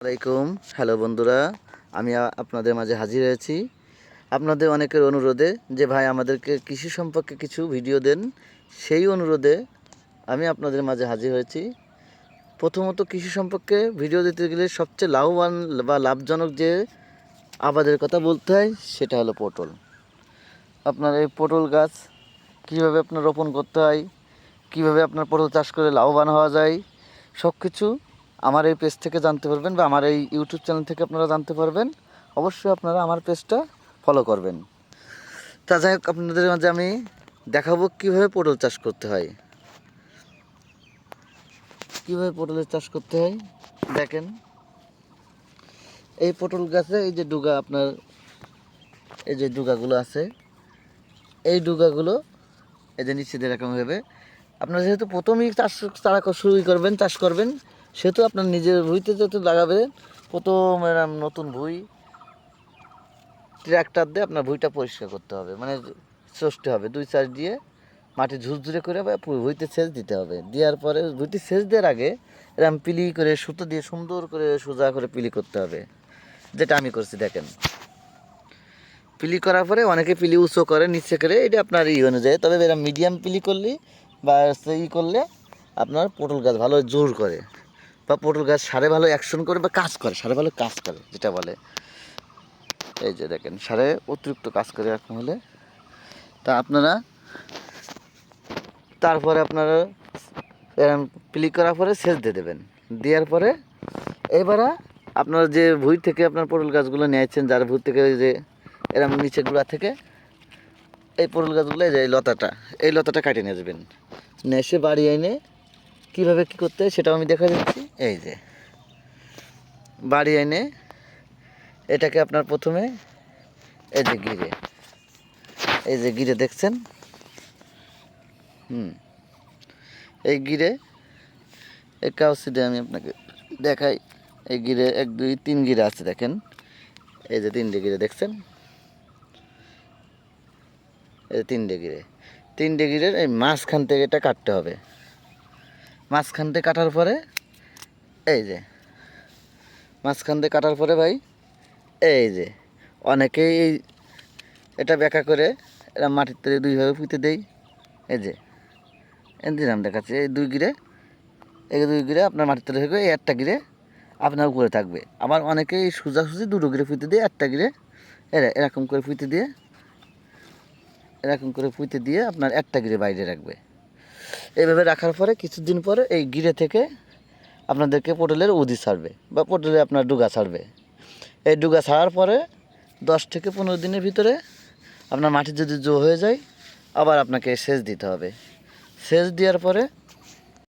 আলাইকুম। হ্যালো বন্ধুরা, আমি আপনাদের মাঝে হাজির হয়েছি। আপনাদের অনেকের অনুরোধে যে ভাই আমাদেরকে কৃষি সম্পর্কে কিছু ভিডিও দেন, সেই অনুরোধে আমি আপনাদের মাঝে হাজির হয়েছি। প্রথমত কৃষি সম্পর্কে ভিডিও দিতে গেলে সবচেয়ে লাভবান বা লাভজনক যে আবাদের কথা বলতে হয়, সেটা হলো পটল। আপনার এই পটল গাছ কীভাবে আপনার রোপণ করতে হয়, কীভাবে আপনার পটল চাষ করে লাভবান হওয়া যায় সব কিছু আমার এই পেজ থেকে জানতে পারবেন বা আমার এই ইউটিউব চ্যানেল থেকে আপনারা জানতে পারবেন। অবশ্যই আপনারা আমার পেজটা ফলো করবেন। তা যাই হোক, আপনাদের মাঝে আমি দেখাবো কীভাবে পটল চাষ করতে হয়। কীভাবে পটলের চাষ করতে হয়, দেখেন। এই পটল গাছে এই যে ডুগা আপনার, এই যে ডুগাগুলো আছে, এই ডুগাগুলো এই যে নিচে এরকম হবে। আপনারা যেহেতু প্রথমেই চাষ ক- শুরু করবেন, চাষ করবেন সেহেতু আপনার নিজের ভুঁইতে যেহেতু লাগাবেন প্রথম এরম নতুন ভুঁই ট্র্যাক্টর দিয়ে আপনার ভুঁইটা পরিষ্কার করতে হবে। মানে চষতে হবে, দুই চাষ দিয়ে মাটি ঝুরঝুরে করে ভুঁইতে সেচ দিতে হবে। দেওয়ার পরে ভুঁইতে সেচ দেওয়ার আগে এরম পিলি করে, সুতো দিয়ে সুন্দর করে সোজা করে পিলি করতে হবে। যেটা আমি করছি, দেখেন। পিলি করার পরে অনেকে পিলি উঁচু করে, নিচে করে, এটা আপনার ই অনুযায়ী। তবে এরকম মিডিয়াম পিলি করলে বা ই করলে আপনার পটল গাছ ভালো জোর করে। বা পটল গাছ সারে ভালো অ্যাকশন করে বা কাজ করে, সারে ভালো কাজ করে, যেটা বলে। এই যে দেখেন, সারে অতিরিক্ত কাজ করে এরকম হলে। তা আপনারা, তারপরে আপনারা এরকম ক্লিক করার পরে সেচ দিয়ে দেবেন। দেওয়ার পরে এবারে আপনারা যে ভুঁই থেকে আপনার পটল গাছগুলো নিয়েছেন, যার ভুঁই থেকে যে এরকম নিচেগুলা থেকে, এই পটল গাছগুলো যে এই লতাটা এই লতাটা কাটিয়ে নিয়ে যাবেন নিয়ে এসে বাড়ি এনে কীভাবে কী করতে হয় সেটাও আমি দেখা দিচ্ছি। এই যে। বাড়ি এনে এটাকে আপনার প্রথমে এই যে গিরে। এই যে গিরে দেখছেন? হুম। এই গিরে এই কাউসিডে আমি আপনাকে দেখাই। এই গিরে এক, দুই, তিন গিরে আছে দেখেন। এই যে তিনটে গিরে দেখছেন? এই তিনটে গিরে। তিনটে গিরের এই মাঝখান থেকে এটা কাটতে হবে। মাঝখান থেকে কাটার পরে, এই যে মাঝখান থেকে কাটার পরে ভাই, এই যে, অনেকেই এই এটা ব্যাখ্যা করে, এরা মাটির তলে দুইভাবে পুঁতে দেই এই যে, এই দিলাম দেখাচ্ছি, এই দুই গিরে, এই দুই গিরে আপনার মাটির তলে হয়ে এই একটা গিরে আপনার উপরে থাকবে। আবার অনেকেই সোজাসুজি দুটো গিরে পুঁতে দিয়ে একটা গিরে, এরা এরকম করে পুঁতে দিয়ে, এরকম করে পুঁতে দিয়ে আপনার একটা গিরে বাইরে রাখবে। এইভাবে রাখার পরে কিছুদিন পরে এই গিরে থেকে আপনাদেরকে পটলের উদি ছাড়বে বা পটলে আপনার ডুগা ছাড়বে। এই ডুগা ছাড়ার পরে দশ থেকে পনেরো দিনের ভিতরে আপনার মাটি যদি জো হয়ে যায়, আবার আপনাকে সেচ দিতে হবে। সেচ দেওয়ার পরে